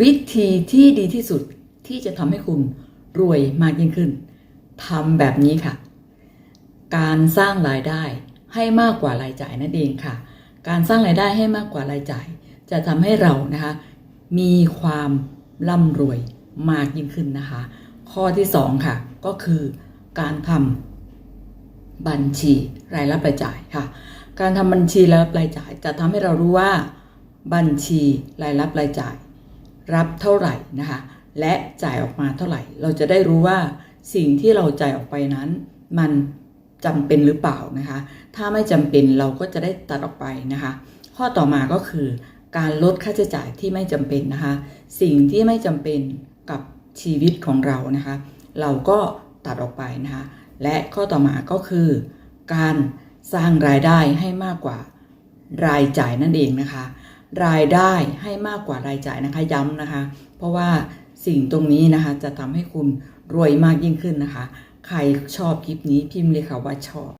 วิธีที่ดีที่สุดที่จะทำให้คุณรวยมากยิ่งขึ้นทำแบบนี้ค่ะ การสร้างรายได้ให้มากกว่ารายจ่ายนั่นเองค่ะ การสร้างรายได้ให้มากกว่ารายจ่าย จะทำให้เรานะคะมีความร่ำรวยมากยิ่งขึ้นนะคะ ข้อที่สองค่ะ ก็คือการทำบัญชีรายรับรายจ่ายค่ะ การทำบัญชีรายรับรายจ่าย จะทำให้เรารู้ว่าบัญชีรายรับรายจ่าย รับเท่าไหร่นะคะ และจ่ายออกมาเท่าไหร่ เราจะได้รู้ว่าสิ่งที่เราจ่ายออกไปนั้น มันจำเป็นหรือเปล่านะคะ ถ้าไม่จำเป็นเราก็จะได้ตัดออกไปนะคะ ข้อต่อมาก็คือ การลดค่าใช้จ่ายที่ไม่จำเป็นนะคะ สิ่งที่ไม่จำเป็นกับชีวิตของเรานะคะ เราก็ตัดออกไปนะคะ และข้อต่อมาก็คือ การสร้างรายได้ให้มากกว่ารายจ่ายนั่นเองนะคะ รายได้ให้มากกว่ารายจ่ายนะคะย้ำนะคะ เพราะว่าสิ่งตรงนี้นะคะจะทำให้คุณรวยมากยิ่งขึ้นนะคะ ใครชอบคลิปนี้พิมพ์เลยค่ะว่าชอบ